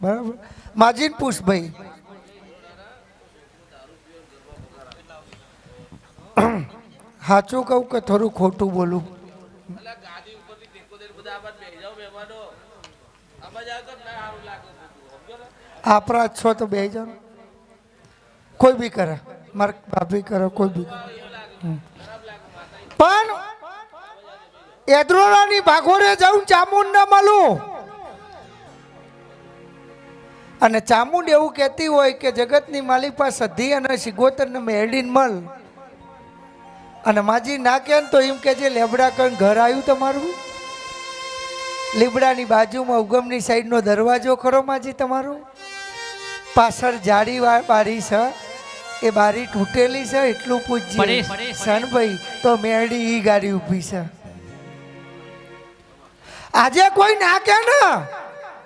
બરાબર. માજીન પૂછ ભાઈ. સાચું કહું કે થોડું ખોટું બોલું? આપણા છો તો બે જણ કોઈ બી કરે. માર ભાભી કરે, કોઈ બી. પણ એદ્રોરાની ભાગોરે જાઉં ચામુંડ ના મળું અને ચામુંડ એવું કહેતી હોય કે જગતની માલિકા સધી અને સિગોતરને મેળીને મળ અને માજી ના કે તો એમ કે જે લેબડા કણ ઘર આવ્યું તમારું? લીબડાની બાજુમાં ઉગમની સાઈડનો દરવાજો ખરો માજી તમારું? પાછળ જાડી બારી છે. એ બારી તૂટેલી છે એટલું પૂછજી. સનભાઈ તો મેળી ઈ ગાડી ઊભી છે. આજે કોઈ ના કે ને?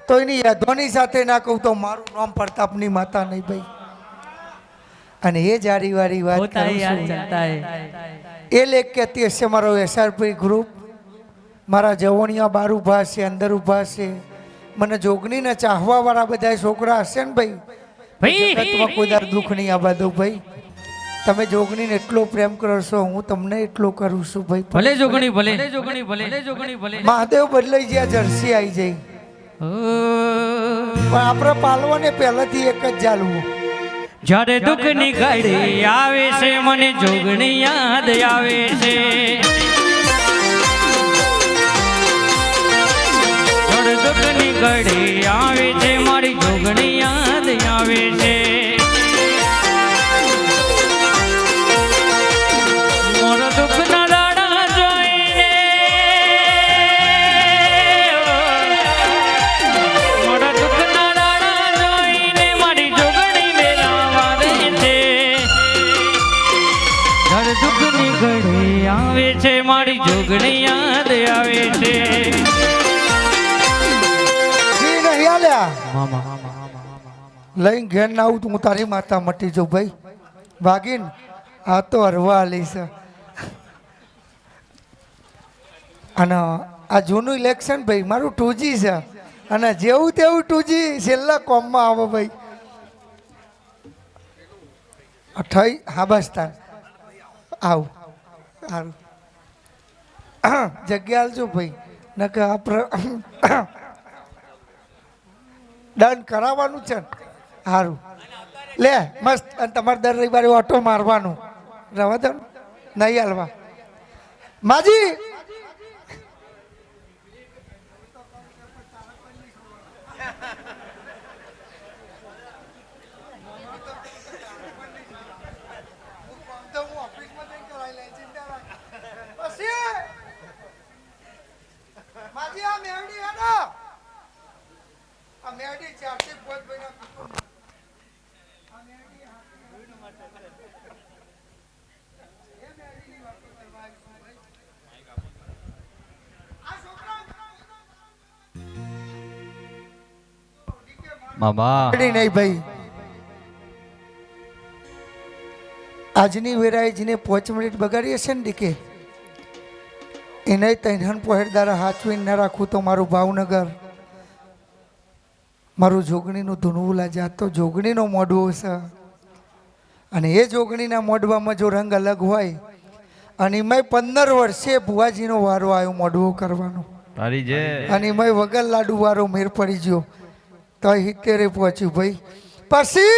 તો એની યધોની સાથે ના કહું તો મારું નામ પ્રતાપની માતા નહીં ભાઈ. અને એ જારી વારી વાત એ લેખ કહેતી હશે મારો એસઆરપી ગ્રુપ મારા જવણિયા બાર ઊભા છે અંદર ઊભા છે. મને જોગણીને ચાહવા વાળા બધા છોકરા હશે ને ભાઈ? જગતમાં કોઈ દાર દુઃખ નહીં આ બધું ભાઈ. તમે જોગણીને એટલો પ્રેમ કરશો હું તમને એટલો કરું છું ભાઈ. ભલે જોગણી ભલે. જોગણી ભલે જોગણી ભલે. મહાદેવ બદલાઈ ગયા જર્સી આવી જાય. પણ આપણે પાલવાને પહેલાથી એક જ ચાલવું જ્યારે દુઃખની ઘડી આવે છે મને જોગણી યાદ આવે છે. દુઃખ દુઃખની ઘડી આવે છે મારી જોગણી યાદ આવે છે. યાદ આવે છે. જી નહીં આલ્યા? મામા લઈને ઘેર ના આવું તો હું તારી માતા મટી જો ભાઈ. ભાગીન આ તો હરવા આલી છે. અને આ જૂનું ઇલેક્શન ભાઈ મારું ટુજી છે. અને જેવું તેવું ટુજી છેલ્લા કોમમાં આવે ભાઈ. અઠાઈ હા બસ તાર. આવું. સારું જગ્યા આલજો ભાઈ. નકે આપણે ડન કરાવવાનું છે સારું લે, મસ્ત. અને તમારે દર રવિવારે ઓટો મારવાનું. રવા દો નહીં હાલવા. માજી! મામા. નહીં ભાઈ. આજની વેરાએ જેને પાંચ મિનિટ બગાડી હશે ને ડીકે? એને તૈન પહેરદાર હાચવીને ના રાખવું તો મારું ભાવનગર. મારું જોગણીનું ધૂનવું લાજા. તો જોગણીનો મોઢવો છે. અને એ જોગણીના મોઢવામાં જો રંગ અલગ હોય અને એમાં પંદર વર્ષે ભુવાજીનો વારો આવ્યો મોઢવો કરવાનો. અને એમાં વગર લાડુ વારો મેર પડી ગયો. તો હિત્તેરે પહોંચ્યું ભાઈ પછી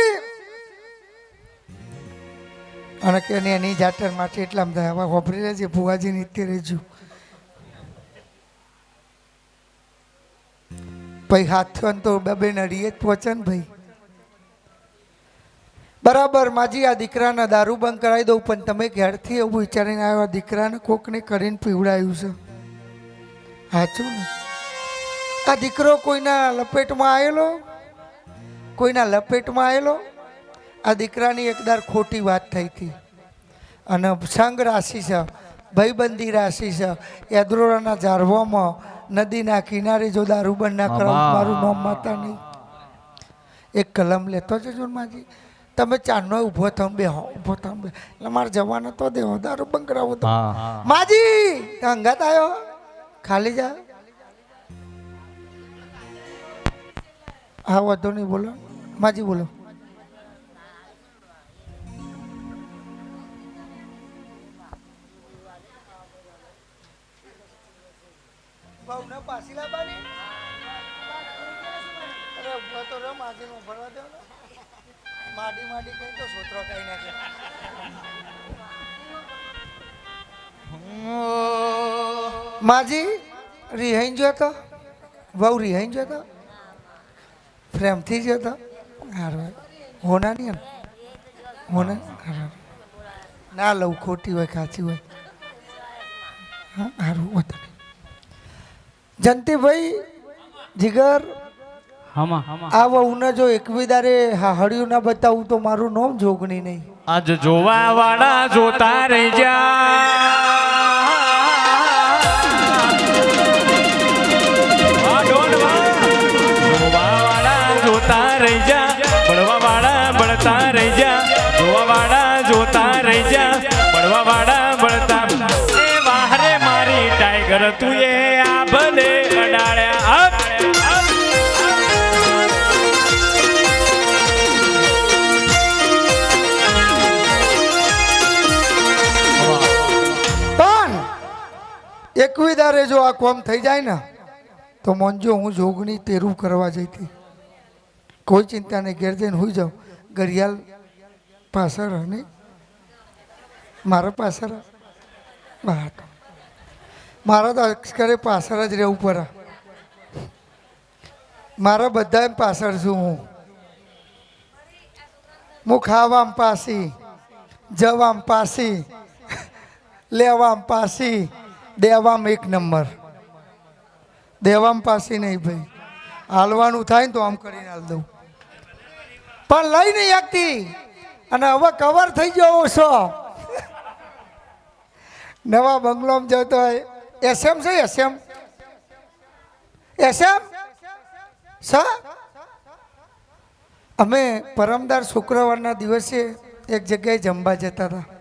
અને કે એની જાટર માટે એટલા બધા હવે હોભરી લેજે ભુવાજીને હિત્તેરે જ્યું ભાઈ, હાથ તો બબે નડીએ જ પહોંચે ને ભાઈ. બરાબર, માજી આ દીકરાના દારૂ બંધ કરાવી દઉં, પણ તમે ઘેરથી એવું વિચારીને આવ્યો, દીકરાને કોકને કરીને પીવડાયું છે. સાચું ને? આ દીકરો કોઈના લપેટમાં આવેલો કોઈના લપેટમાં આવેલો આ દીકરાની એકદાર ખોટી વાત થઈ હતી. અને સંગ રાશિ છે, ભાઈબંધી રાશિ છે એદ્રોરાના ઝાડવામાં નદીના કિનારે જો દારૂ બંધ ના કરો મારું નામ માતા નહીં. એક કલમ લેતો જજો માજી તમે ચારનો ઊભો થમ બે ઊભો થમ બે એટલે મારે જવાનો તો દેવો દારૂ બંધ કરાવો તો. માજી અંગાત આવ્યો? ખાલી જા. હા વધુ નહીં બોલો. માજી બોલો. ભાવના પાછી લાવવાની? અરે, ઊભો તો રમ આજે નું ભરવા દો ને. માડી માડી કઈ તો સોતરો કઈ નાખે. માજી, રિહાઈ જો તો? બહુ રિહાઈ જો તો? પ્રેમથી જો તો? હારું હોના નહીં ને હોના? ના લઉં, ખોટી હોય કાચી હોય. હા સારું વાંધો નહીં જંતીભાઈ જીગર આ વહુને જો એકવીદારે હાહડ્યું ના બતાવું તો મારું નામ જોગણી નહીં. આજ જોવા વાળા જોતા રહી જા જોવા વાળા જોતા રહી જા ભણવા વાળા ભણતા રહી જા એકવીદારે જો આ કોમ થઈ જાય ને, તો મોંજો હું જોગણી તેરું કરવા જઈતી. કોઈ ચિંતા નહીં ઘેર જઈને હોઈ જાઉં. ઘડિયાળ પાછળ અને મારા પાછળ. બહાર. મારા તો અક્ષરે પાછળ જ રહેવું પડે. મારા બધા પાછળ છું હું. હું ખાવામ પાસી, જવામ પાસી, લેવામ પાસી. દેવામ એક નંબર. દેવામ પાસે નહીં ભાઈ. હાલવાનું થાય ને તો આમ કરીને હાલ દઉં. પણ લઈ નહીં શકતી. અને હવે કવર થઈ ગયો છો નવા બંગલોમાં જતો હોય. એસએમ છે એસએમ? એસએમ? સા? અમે પરમદાર શુક્રવારના દિવસે એક જગ્યાએ જમવા જતા હતા.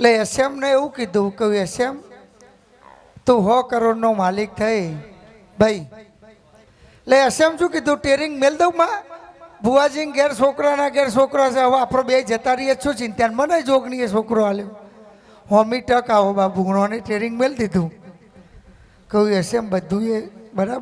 એટલે એસએમને એવું કીધું કે એસએમ, તું હો કરોડનો માલિક થઈ. ભાઈ એટલે એસએમ શું કીધું? ટેરિંગ મેલ દઉં માં. ભુવાજી ઘેર છોકરાના ઘેર છોકરા છે. હવે આપણે બે જતા રહીએ શું ચિંતા મને જોગણીએ છોકરો હાલ્યો હોમી ટક આવો બાબુ ગુણોને ટેરિંગ મેલ દીધું. કહ્યું, એસએમ બધું એ બરાબર